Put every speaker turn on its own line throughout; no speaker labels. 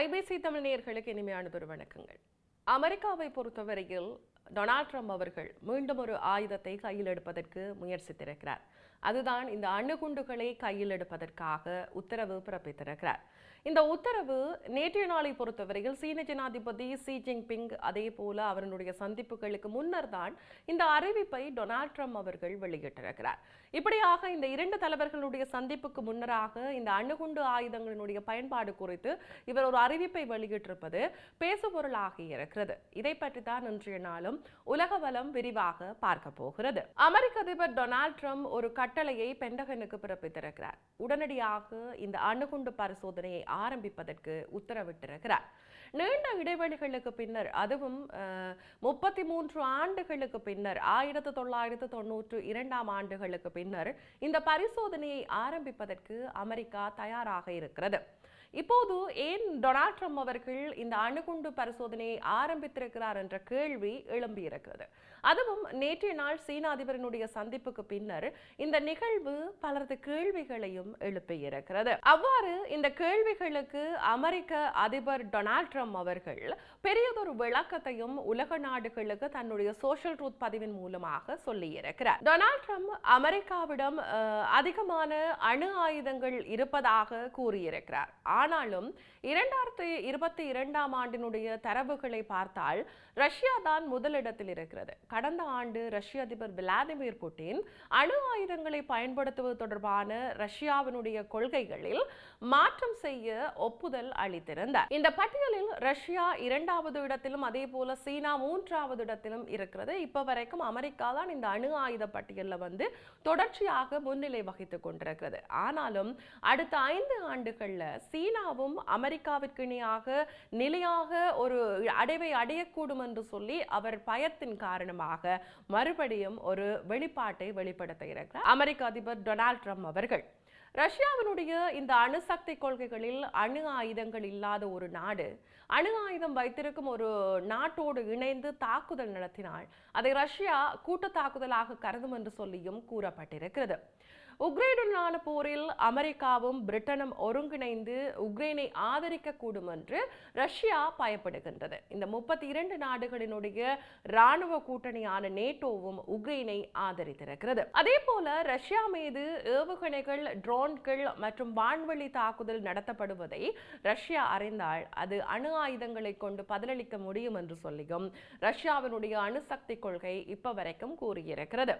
IBC Tamil இனிமையான பெரு வணக்கங்கள் அமெரிக்காவை பொறுத்தவரையில் டொனால்ட் ட்ரம்ப் அவர்கள் மீண்டும் ஒரு ஆயுதத்தை கையில் எடுப்பதற்கு முயற்சித்திருக்கிறார் அதுதான் இந்த அணுகுண்டுகளை கையில் எடுப்பதற்காக உத்தரவு பிறப்பித்திருக்கிறார் இந்த உத்தரவு நேற்றைய நாளை பொறுத்தவரையில் சீன ஜனாதிபதி சி ஜின்பிங் அதே போல அவருடைய சந்திப்புகளுக்கு முன்னர் தான் இந்த அறிவிப்பை டொனால்ட் ட்ரம்ப் அவர்கள் வெளியிட்டிருக்கிறார் இப்படியாக இந்த இரண்டு தலைவர்களுடைய சந்திப்புக்கு முன்னராக இந்த அணுகுண்டு ஆயுதங்களினுடைய பயன்பாடு குறித்து இவர் ஒரு அறிவிப்பை வெளியிட்டிருப்பது பேசுபொருளாகி இருக்கிறது இதை பற்றி தான் இன்றைய நாளும் உலக வலம் விரிவாக பார்க்க போகிறது அமெரிக்க அதிபர் டொனால்ட் ட்ரம்ப் ஒரு கட்டளையை பென்டகனுக்கு பிறப்பித்திருக்கிறார் உடனடியாக இந்த அணுகுண்டு பரிசோதனையை ஆரம்பிப்பதற்கு உத்தரவிட்டிருக்கிறார் நீண்ட இடைவெளிகளுக்கு பின்னர் அதுவும் முப்பத்தி மூன்று ஆண்டுகளுக்கு பின்னர் ஆயிரத்து தொள்ளாயிரத்து தொன்னூற்று இரண்டாம் ஆண்டுகளுக்கு பின்னர் இந்த பரிசோதனையை ஆரம்பிப்பதற்கு அமெரிக்கா தயாராக இருக்கிறது இப்போது ஏன் டொனால்ட் ட்ரம்ப் அவர்கள் இந்த அணுகுண்டு பரிசோதனையை ஆரம்பித்திருக்கிறார் என்ற கேள்வி எழும்பியிருக்கிறது அதுவும் நேற்றைய நாள் சீன அதிபரினுடைய சந்திப்புக்கு பின்னர் இந்த நிகழ்வு பலரது கேள்விகளையும் எழுப்பியிருக்கிறது அவ்வாறு இந்த கேள்விகளுக்கு அமெரிக்க அதிபர் டொனால்ட் ட்ரம்ப் அவர்கள் பெரியதொரு விளக்கத்தையும் உலக நாடுகளுக்கு தன்னுடைய சோஷியல் ட்ரூத் பதிவின் மூலமாக சொல்லியிருக்கிறார் டொனால்ட் ட்ரம்ப் அமெரிக்காவிடம் அதிகமான அணு ஆயுதங்கள் இருப்பதாக கூறியிருக்கிறார் ஆனாலும் இரண்டாயிரத்தி இருபத்தி இரண்டாம் ஆண்டினுடைய தரவுகளை பார்த்தால் ரஷ்யா தான் முதலிடத்தில் இருக்கிறது கடந்த ஆண்டு ரஷ்ய அதிபர் விளாடிமிர் புட்டின் அணு ஆயுதங்களை பயன்படுத்துவது தொடர்பான ரஷ்யாவினுடைய கொள்கைகளில் மாற்றம் செய்ய ஒப்புதல் அளித்திருந்தார் இந்த பட்டியலில் ரஷ்யா இரண்டாவது இடத்திலும் அதே போல சீனா மூன்றாவது இடத்திலும் இருக்கிறது இப்ப வரைக்கும் அமெரிக்கா தான் இந்த அணு ஆயுத பட்டியலில் வந்து தொடர்ச்சியாக முன்னிலை வகித்துக் கொண்டிருக்கிறது ஆனாலும் அடுத்த ஐந்து ஆண்டுகள்ல சீனா சீனாவும் அமெரிக்காவிற்கு இணையாக நிலையாக ஒரு அடைவை அடையக்கூடும் என்று சொல்லி அவர் பயத்தின் காரணமாக மறுபடியும் ஒரு வெளிப்பாட்டை வெளிப்படுத்த இருக்கிறார் அமெரிக்க அதிபர் டொனால்ட் ட்ரம்ப் அவர்கள் ரஷ்யாவினுடைய இந்த அணுசக்தி கொள்கைகளில் அணு ஆயுதங்கள் இல்லாத ஒரு நாடு அணு ஆயுதம் வைத்திருக்கும் ஒரு நாட்டோடு இணைந்து தாக்குதல் நடத்தினால் அதை ரஷ்யா கூட்டு தாக்குதலாக கருதும் என்று சொல்லியும் கூறப்பட்டிருக்கிறது உக்ரைனுடனான போரில் அமெரிக்காவும் பிரிட்டனும் ஒருங்கிணைந்து உக்ரைனை ஆதரிக்க கூடும் என்று ரஷ்யா பயப்படுகின்றது இந்த முப்பத்தி இரண்டு நாடுகளினுடைய இராணுவ கூட்டணியான நேட்டோவும் உக்ரைனை ஆதரித்திருக்கிறது அதே போல ரஷ்யா மீது ஏவுகணைகள் ட்ரோன்கள் மற்றும் வான்வழி தாக்குதல் நடத்தப்படுவதை ரஷ்யா அறிந்தால் அது அணு அணுவாயுதங்களை கொண்டு பதிலளிக்க முடியும் என்று சொல்லியும் ரஷ்யாவினுடைய அணுசக்தி கொள்கை இப்போ வரைக்கும் கூறியிருக்கிறது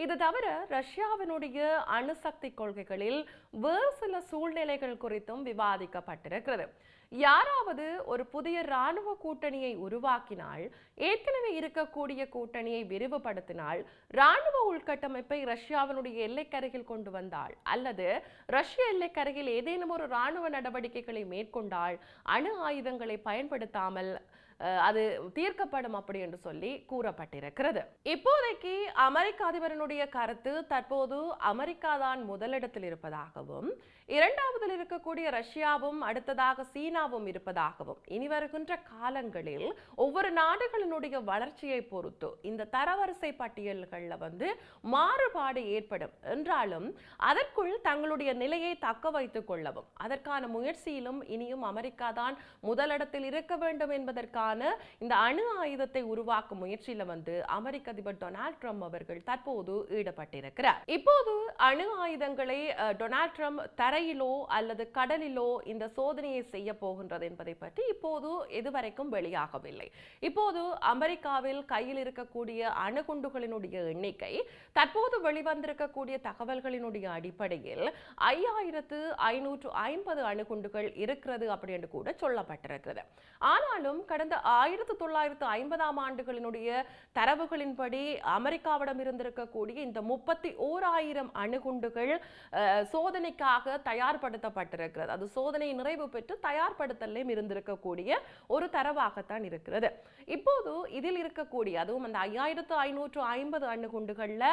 இது தவிர ரஷ்யாவினுடைய அணுசக்தி கொள்கைகளில் வேறு சில சூழ்நிலைகள் குறித்தும் விவாதிக்கப்பட்டிருக்கிறது யாராவது ஒரு புதிய இராணுவ கூட்டணியை உருவாக்கினால் ஏற்கனவே இருக்கக்கூடிய கூட்டணியை விரிவுபடுத்தினால் இராணுவ உள்கட்டமைப்பை ரஷ்யாவினுடைய எல்லைக்கருகில் கொண்டு வந்தால் அல்லது ரஷ்ய எல்லைக்கருகில் ஏதேனும் ஒரு இராணுவ நடவடிக்கைகளை மேற்கொண்டால் அணு ஆயுதங்களை பயன்படுத்தாமல் அது தீர்க்கப்படும் அப்படி என்று சொல்லி கூறப்பட்டிருக்கிறது இப்போதைக்கு அமெரிக்க அதிபரனுடைய கருத்து தற்போது அமெரிக்கா தான் முதலிடத்தில் இருப்பதாகவும் இரண்டாவதில் இருக்கக்கூடிய ரஷ்யாவும் அடுத்ததாக சீனாவும் இருப்பதாகவும் இனி வருகின்ற காலங்களில் ஒவ்வொரு நாடுகளினுடைய வளர்ச்சியை பொறுத்து இந்த தரவரிசை பட்டியல்களில் வந்து மாறுபாடு ஏற்படும் என்றாலும் அதற்குள் தங்களுடைய நிலையை தக்க வைத்துக் கொள்ளவும் அதற்கான முயற்சியிலும் இனியும் அமெரிக்கா தான் முதலிடத்தில் இருக்க வேண்டும் என்பதற்கான இந்த அணு ஆயுதத்தை உருவாக்கும் முயற்சியில வந்து அமெரிக்க அதிபர் டொனால்ட் ட்ரம்ப் அவர்கள் தற்போது ஈடுபட்டிருக்கிறார் இப்போது அணு ஆயுதங்களை டொனால்ட் ட்ரம்ப் தரை கரையிலோ அல்லது கடலிலோ இந்த சோதனையை செய்ய போகின்றது என்பதை பற்றி இப்போது இதுவரைக்கும் வெளியாகவில்லை இப்போது அமெரிக்காவில் கையில் இருக்கக்கூடிய அணுகுண்டுகளினுடைய எண்ணிக்கை தற்போது வெளிவந்திருக்கக்கூடிய தகவல்களினுடைய அடிப்படையில் ஐயாயிரத்து ஐநூற்று ஐம்பது அணுகுண்டுகள் இருக்கிறது அப்படின்னு கூட சொல்லப்பட்டிருக்கிறது ஆனாலும் கடந்த ஆயிரத்தி தொள்ளாயிரத்து ஐம்பதாம் ஆண்டுகளினுடைய தரவுகளின்படி அமெரிக்காவிடம் இருந்திருக்கக்கூடிய இந்த முப்பத்தி ஓராயிரம் அணுகுண்டுகள் சோதனைக்காக தயார்படுத்தப்பட்டிருக்கிறது அது சோதனை நிறைவு பெற்று தயார்படுத்தலையும் இருந்திருக்கக்கூடிய ஒரு தரவாகத்தான் இருக்கிறது இப்போது இதில் இருக்கக்கூடிய அதுவும் அந்த ஐயாயிரத்து ஐநூற்று ஐம்பது அணுகுண்டுகளில்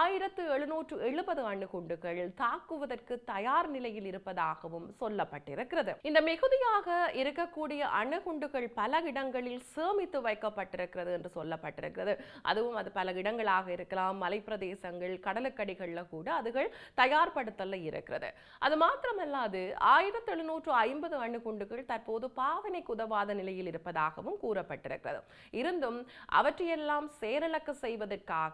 ஆயிரத்து எழுநூற்று எழுபது அணுகுண்டுகள் தாக்குவதற்கு தயார் நிலையில் இருப்பதாகவும் சொல்லப்பட்டிருக்கிறது இந்த மிகுதியாக இருக்கக்கூடிய அணுகுண்டுகள் பல இடங்களில் சேமித்து வைக்கப்பட்டிருக்கிறது என்று சொல்லப்பட்டிருக்கிறது அதுவும் அது பல இடங்களாக இருக்கலாம் மலைப்பிரதேசங்கள் கடலுக்கடிகளில் கூட அதுகள் தயார்படுத்தல இருக்கிறது அது மாத்திரமல்லாது ஆயிரத்து எழுநூற்று ஐம்பது அணுகுண்டுகள் தற்போது பாவனைக்கு உதவாத நிலையில் இருப்பதாகவும் கூறப்பட்டிருக்கிறது இருந்தும் அவற்றையெல்லாம் செயலிழக்க செய்வதற்காக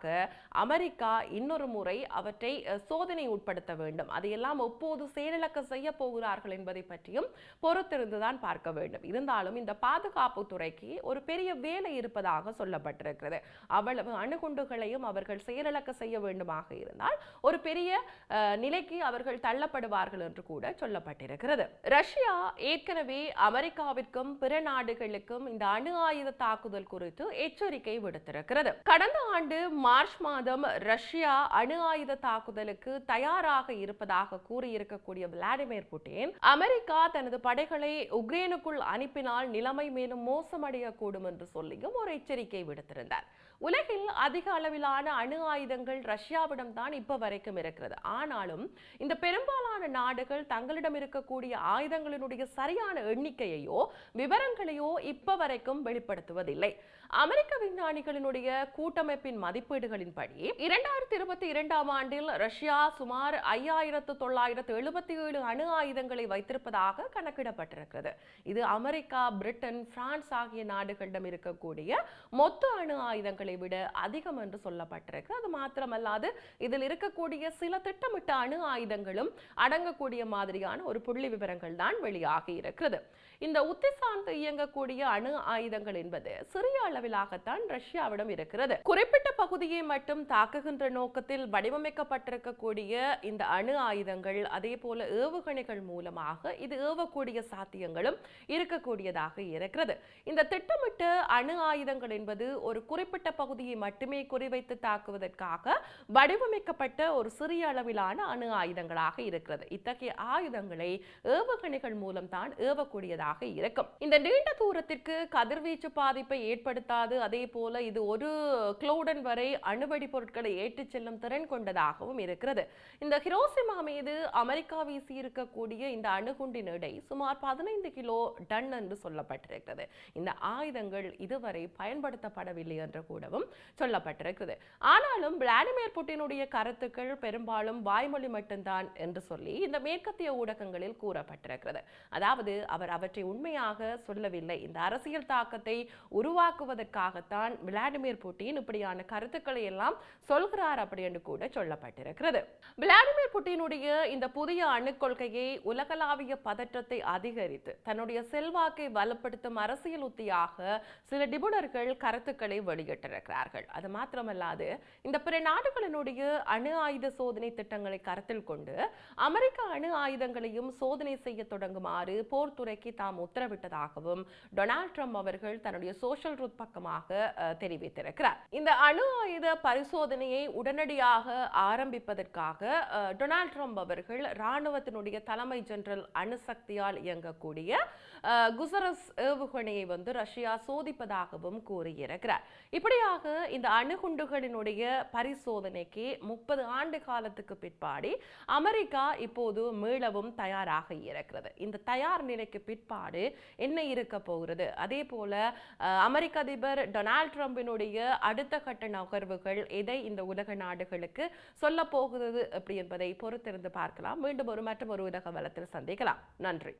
அமெரிக்கா இன்னொரு முறை அவற்றை சோதனை உட்படுத்த வேண்டும் அதையெல்லாம் ஒப்போது செயலிழக்க செய்ய போகிறார்கள் என்பதை பற்றியும் பொறுத்திருந்துதான் பார்க்க வேண்டும் இருந்தாலும் இந்த பாதுகாப்பு துறைக்கு ஒரு பெரிய வேலை இருப்பதாக சொல்லப்பட்டிருக்கிறது அவ்வளவு அணுகுண்டுகளையும் அவர்கள் செயலிழக்க செய்ய வேண்டுமாக இருந்தால் ஒரு பெரிய நிலைக்கு அவர்கள் தள்ளப்படுவார்கள் என்று கூட சொல்லப்பட்டிருக்கிறது ரஷ்யா ஏற்கனவே அமெரிக்காவிற்கும் பிற நாடுகளுக்கும் இந்த அணு ஆயுத தாக்குதல் குறித்து எச்சரிக்கை விடுத்திருக்கிறது கடந்த ஆண்டு மார்ச் மாதம் ரஷ்யா ரஷ்யா அணு ஆயுத தாக்குதலுக்கு தயாராக இருப்பதாக கூறியிருக்கக்கூடிய விளாடிமிர் புட்டின் அமெரிக்கா தனது படைகளை உக்ரைனுக்குள் அனுப்பினால் நிலைமை மேலும் மோசமடையக்கூடும் என்று சொல்லியும் ஒரு எச்சரிக்கை விடுத்திருந்தார் உலகில் அதிக அளவிலான அணு ஆயுதங்கள் ரஷ்யாவிடம் தான் இப்போ வரைக்கும் இருக்கிறது ஆனாலும் இந்த பெரும்பாலான நாடுகள் தங்களிடம் இருக்கக்கூடிய ஆயுதங்களினுடைய சரியான எண்ணிக்கையையோ விவரங்களையோ இப்போ வரைக்கும் வெளிப்படுத்துவதில்லை அமெரிக்க விஞ்ஞானிகளினுடைய கூட்டமைப்பின் மதிப்பீடுகளின்படி இரண்டாயிரத்தி இருபத்தி இரண்டாம் ஆண்டில் ரஷ்யா சுமார் ஐயாயிரத்து தொள்ளாயிரத்து எழுபத்தி ஏழு அணு ஆயுதங்களை வைத்திருப்பதாக கணக்கிடப்பட்டிருக்கிறது இது அமெரிக்கா பிரிட்டன் பிரான்ஸ் ஆகிய நாடுகளிடம் இருக்கக்கூடிய மொத்த அணு ஆயுதங்களை விட அதிகம் என்று சொல்லப்பட்டிருக்கு அது மாத்திரமல்லாது இதில் இருக்கக்கூடிய சில திட்டமிட்ட அணு ஆயுதங்களும் அடங்கக்கூடிய மாதிரியான ஒரு புள்ளி விவரங்கள் தான் வெளியாகி இருக்கிறது இந்த உத்தி சார்ந்து இயங்கக்கூடிய அணு ஆயுதங்கள் என்பது சிறிய அளவு அளவிலாகத்தான் ரஷ்யாவிடம் இருக்கிறது குறிப்பிட்ட பகுதியை மட்டும் தாக்குகின்ற நோக்கத்தில் வடிவமைக்கப்பட்டிருக்கக்கூடிய இந்த அணு ஆயுதங்கள் அதே போல ஏவுகணைகள் மூலமாக இது ஏவக்கூடிய சாத்தியங்களும் இருக்கக்கூடியதாக இருக்கிறது இந்த திட்டமிட்ட அணு ஆயுதங்கள் என்பது ஒரு குறிப்பிட்ட பகுதியை மட்டுமே குறிவைத்து தாக்குவதற்காக வடிவமைக்கப்பட்ட ஒரு சிறிய அளவிலான அணு ஆயுதங்களாக இருக்கிறது இத்தகைய ஆயுதங்களை ஏவுகணைகள் மூலம் தான் ஏவக்கூடியதாக இருக்கும் இந்த நீண்ட தூரத்திற்கு கதிர்வீச்சு பாதிப்பை ஏற்படுத்த தட்டாது அதே போல இது ஒரு குளோடன் வரை அணுவெடி பொருட்களை ஏற்றிச் செல்லும் திறன் கொண்டதாகவும் இருக்கிறது இந்த ஹிரோசிமா மீது அமெரிக்கா வீசி இருக்கக்கூடிய இந்த அணுகுண்டின் எடை சுமார் பதினைந்து கிலோ டன் என்று சொல்லப்பட்டிருக்கிறது இந்த ஆயுதங்கள் இதுவரை பயன்படுத்தப்படவில்லை என்று கூடவும் சொல்லப்பட்டிருக்கிறது ஆனாலும் விளாடிமிர் புட்டினுடைய கருத்துக்கள் பெரும்பாலும் வாய்மொழி மட்டும்தான் என்று சொல்லி இந்த மேற்கத்திய ஊடகங்களில் கூறப்பட்டிருக்கிறது அதாவது அவர் அவற்றை உண்மையாக சொல்லவில்லை இந்த அரசியல் தாக்கத்தை உருவாக்குவது என்பதற்காகத்தான் விளாடிமிர் புட்டின் இப்படியான கருத்துக்களை எல்லாம் சொல்கிறார் அப்படி என்று கூட சொல்லப்பட்டிருக்கிறது விளாடிமிர் புட்டினுடைய இந்த புதிய அணு கொள்கையை உலகளாவிய பதற்றத்தை அதிகரித்து தன்னுடைய செல்வாக்கை வலுப்படுத்தும் அரசியல் உத்தியாக சில நிபுணர்கள் கருத்துக்களை வெளியிட்டிருக்கிறார்கள் அது மாத்திரமல்லாது இந்த பிற நாடுகளினுடைய அணு ஆயுத சோதனை திட்டங்களை கருத்தில் கொண்டு அமெரிக்க அணு ஆயுதங்களையும் சோதனை செய்ய தொடங்குமாறு போர்த்துறைக்கு தாம் உத்தரவிட்டதாகவும் டொனால்ட் ட்ரம்ப் அவர்கள் தன்னுடைய சோசியல் ருத் பக்கமாக தெரிவித்திருக்கிறார் இந்த அணு ஆயுத பரிசோதனையை உடனடியாக ஆரம்பிப்பதற்காக டொனால்ட் ட்ரம்ப் அவர்கள் இராணுவத்தினுடைய தலைமை ஜெனரல் அணுசக்தியால் இயங்கக்கூடிய குசரஸ் ஏவுகணையை வந்து ரஷ்யா சோதிப்பதாகவும் கூறியிருக்கிறார் இப்படியாக இந்த அணுகுண்டுகளினுடைய பரிசோதனைக்கு முப்பது ஆண்டு காலத்துக்கு பிற்பாடு அமெரிக்கா இப்போது மீளவும் தயாராக இருக்கிறது இந்த தயார் நிலைக்கு பிற்பாடு என்ன இருக்க போகிறது அதே போல அமெரிக்க அதிபர் அதிபர் டொனால்ட் ட்ரம்பினுடைய அடுத்த கட்ட நகர்வுகள் எதை இந்த உலக நாடுகளுக்கு சொல்ல போகிறது அப்படி என்பதை பொறுத்திருந்து பார்க்கலாம் மீண்டும் ஒரு மற்றும் ஒரு உலக வளத்தில் சந்திக்கலாம் நன்றி